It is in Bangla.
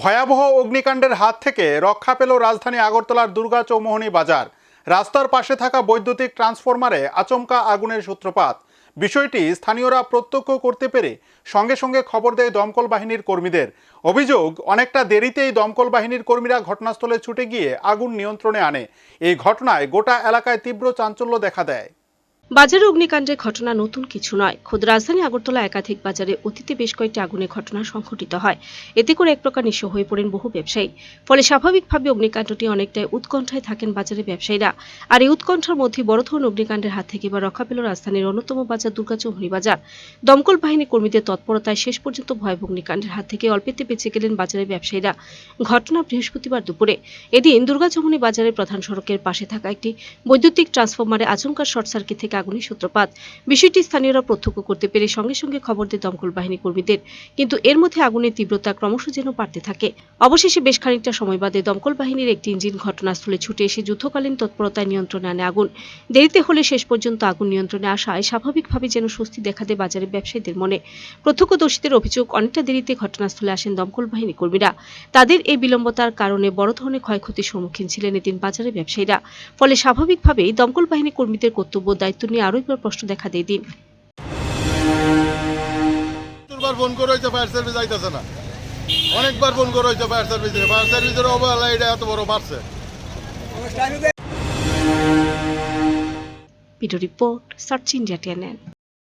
ভয়াবহ অগ্নিকাণ্ডের হাত থেকে রক্ষা পেল রাজধানী আগরতলার দুর্গা চৌমোহনী বাজার। রাস্তার পাশে থাকা বৈদ্যুতিক ট্রান্সফরমারে আচমকা আগুনের সূত্রপাত। বিষয়টি স্থানীয়রা প্রত্যক্ষ করতে পেরে সঙ্গে সঙ্গে খবর দেয় দমকল বাহিনীর কর্মীদের। অভিযোগ, অনেকটা দেরিতেই দমকল বাহিনীর কর্মীরা ঘটনাস্থলে ছুটে গিয়ে আগুন নিয়ন্ত্রণে আনে। এই ঘটনায় গোটা এলাকায় তীব্র চাঞ্চল্য দেখা দেয়। বাজারে অগ্নিকাণ্ডের ঘটনা নতুন কিছু নয়। খোদ রাজধানী আগরতলা একাধিক বাজারে অতীতে বেশ কয়েকটি আগুনের ঘটনা সংঘটিত হয়। এতে করে এক প্রকার নিঃস্ব হয়ে পড়েন বহু ব্যবসায়ী। ফলে স্বাভাবিকভাবে অগ্নিকাণ্ডটি অনেকটাই উৎকণ্ঠায় থাকেন বাজারে ব্যবসায়ীরা। আর এই উৎকণ্ঠার মধ্যে বড় ধরনের অগ্নিকাণ্ডের হাত থেকে এবার রক্ষা পেল রাজধানীর অন্যতম বাজার দুর্গাচৌমুহনী বাজার দমকল বাহিনী কর্মীদের তৎপরতায় শেষ পর্যন্ত ভয়াবহ অগ্নিকাণ্ডের হাত থেকে অল্পেতে বেঁচে গেলেন বাজারের ব্যবসায়ীরা। ঘটনা বৃহস্পতিবার দুপুরে। এদিন দুর্গাচৌমুহনী বাজারের প্রধান সড়কের পাশে থাকা একটি বৈদ্যুতিক ট্রান্সফরমারে আচমকা শর্ট সার্কিট থেকে আগুনের সূত্রপাত। বিষয়টি স্থানীয়রা প্রত্যক্ষ করতে পেরে সঙ্গে সঙ্গে খবর দেয় দমকল বাহিনী কর্মীদের। কিন্তু এর মধ্যে আগুনের তীব্রতা ক্রমশ যেন বাড়তে থাকে। অবশেষে বেশ খানিকটা সময় বাদে দমকল বাহিনীর একটি ইঞ্জিন ঘটনাস্থলে ছুটে এসে যুদ্ধকালীন তৎপরতায় নিয়ন্ত্রণে আনে আগুন। দেরিতে হলে শেষ পর্যন্ত আগুন নিয়ন্ত্রণে আসায় স্বাভাবিকভাবে যেন স্বস্তি দেখা দেয় বাজারের ব্যবসায়ীদের মনে। প্রত্যক্ষদর্শীদের অভিযোগ, অনেকটা দেরিতে ঘটনাস্থলে আসেন দমকল বাহিনী কর্মীরা। তাদের এই বিলম্বতার কারণে বড় ধরনের ক্ষয়ক্ষতির সম্মুখীন ছিলেন এদিন বাজারের ব্যবসায়ীরা। ফলে স্বাভাবিকভাবেই দমকল বাহিনী কর্মীদের কর্তব্য ও দায়িত্ব নিয়ে আরও একবার প্রশ্ন দেখা দেয় দিন দুবার ফোন করে হয়েছে ফায়ার সার্ভিস আইতেছে না। অনেকবার ফোন করে হয়েছে ফায়ার সার্ভিসে ফায়ার সার্ভিসের অবহেলা এটা এত বড় বাড়ছে। Video report search India TNN.